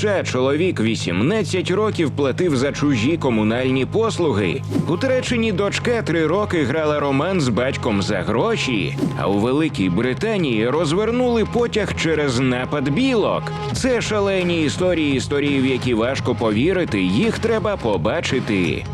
США чоловік 18 років платив за чужі комунальні послуги. У Туреччині дочка три роки грала роман з батьком за гроші. А у Великій Британії розвернули потяг через напад білок. Це шалені історії, історії, в які важко повірити. Їх треба побачити.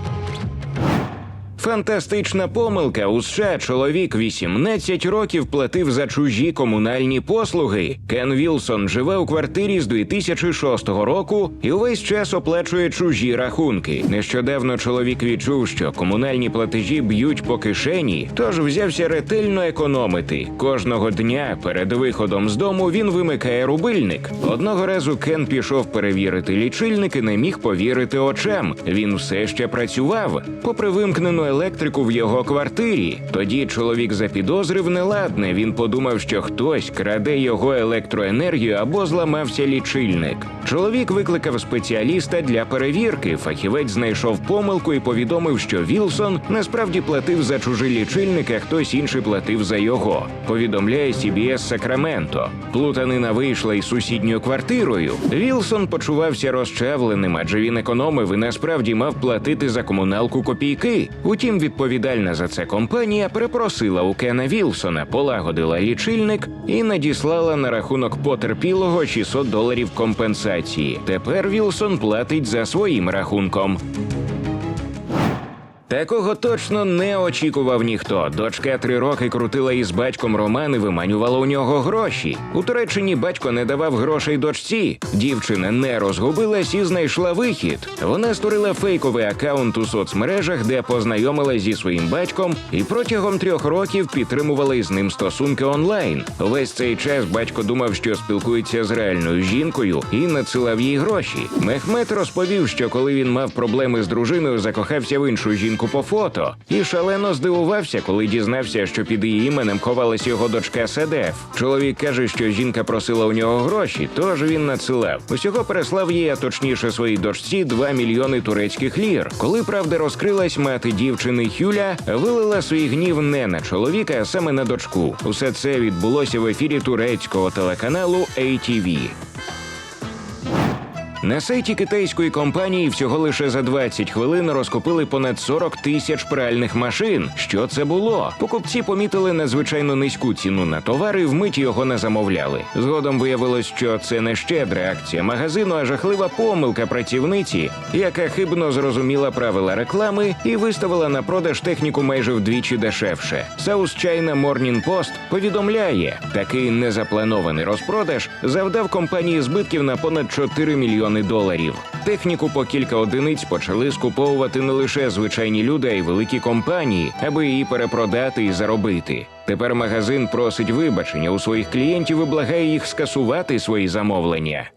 Фантастична помилка. У США чоловік 18 років платив за чужі комунальні послуги. Кен Вілсон живе у квартирі з 2006 року і увесь час оплачує чужі рахунки. Нещодавно чоловік відчув, що комунальні платежі б'ють по кишені, тож взявся ретельно економити. Кожного дня перед виходом з дому він вимикає рубильник. Одного разу Кен пішов перевірити лічильник і не міг повірити очам. Він все ще працював, попри вимкнену електрику в його квартирі. Тоді чоловік запідозрив неладне. Він подумав, що хтось краде його електроенергію або зламався лічильник. Чоловік викликав спеціаліста для перевірки. Фахівець знайшов помилку і повідомив, що Вілсон насправді платив за чужий лічильник, а хтось інший платив за його. Повідомляє CBS Сакраменто. Плутанина вийшла із сусідньою квартирою. Вілсон почувався розчавленим, адже він економив і насправді мав платити за комуналку копійки. Утім, відповідальна за це компанія перепросила у Кена Вілсона, полагодила лічильник і надіслала на рахунок потерпілого 600 доларів компенсації. Тепер Вілсон платить за своїм рахунком. Такого точно не очікував ніхто. Дочка три роки крутила із батьком роман і виманювала у нього гроші. У Туреччині батько не давав грошей дочці. Дівчина не розгубилась і знайшла вихід. Вона створила фейковий акаунт у соцмережах, де познайомилась зі своїм батьком, і протягом трьох років підтримувала із ним стосунки онлайн. Весь цей час батько думав, що спілкується з реальною жінкою і надсилав їй гроші. Мехмед розповів, що коли він мав проблеми з дружиною, закохався в іншу жінку по фото і шалено здивувався, коли дізнався, що під її іменем ховалась його дочка Седеф. Чоловік каже, що жінка просила у нього гроші, тож він надсилав. Усього переслав їй, а точніше своїй дочці 2 мільйони турецьких лір. Коли правда розкрилась, мати дівчини Хюля вилила свій гнів не на чоловіка, а саме на дочку. Усе це відбулося в ефірі турецького телеканалу ATV. На сайті китайської компанії всього лише за 20 хвилин розкупили понад 40 тисяч пральних машин. Що це було? Покупці помітили надзвичайно низьку ціну на товар і вмить його не замовляли. Згодом виявилось, що це не щедра акція магазину, а жахлива помилка працівниці, яка хибно зрозуміла правила реклами і виставила на продаж техніку майже вдвічі дешевше. South China Morning Post повідомляє, такий незапланований розпродаж завдав компанії збитків на понад 4 мільйони доларів. Техніку по кілька одиниць почали скуповувати не лише звичайні люди, а й великі компанії, аби її перепродати і заробити. Тепер магазин просить вибачення у своїх клієнтів і благає їх скасувати свої замовлення.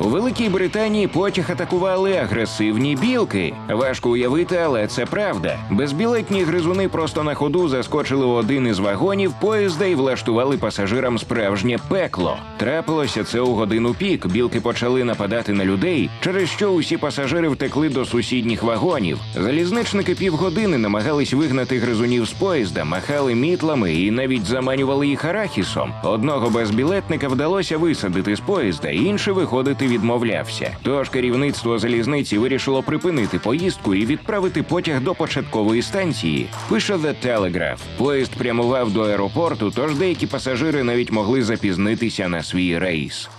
У Великій Британії потяг атакували агресивні білки. Важко уявити, але це правда. Безбілетні гризуни просто на ходу заскочили у один із вагонів поїзда і влаштували пасажирам справжнє пекло. Трапилося це у годину пік. Білки почали нападати на людей, через що усі пасажири втекли до сусідніх вагонів. Залізничники півгодини намагались вигнати гризунів з поїзда, махали мітлами і навіть заманювали їх арахісом. Одного безбілетника вдалося висадити з поїзда, інший виходити відмовлявся. Тож керівництво залізниці вирішило припинити поїздку і відправити потяг до початкової станції. Пише The Telegraph. Поїзд прямував до аеропорту, тож деякі пасажири навіть могли запізнитися на свій рейс.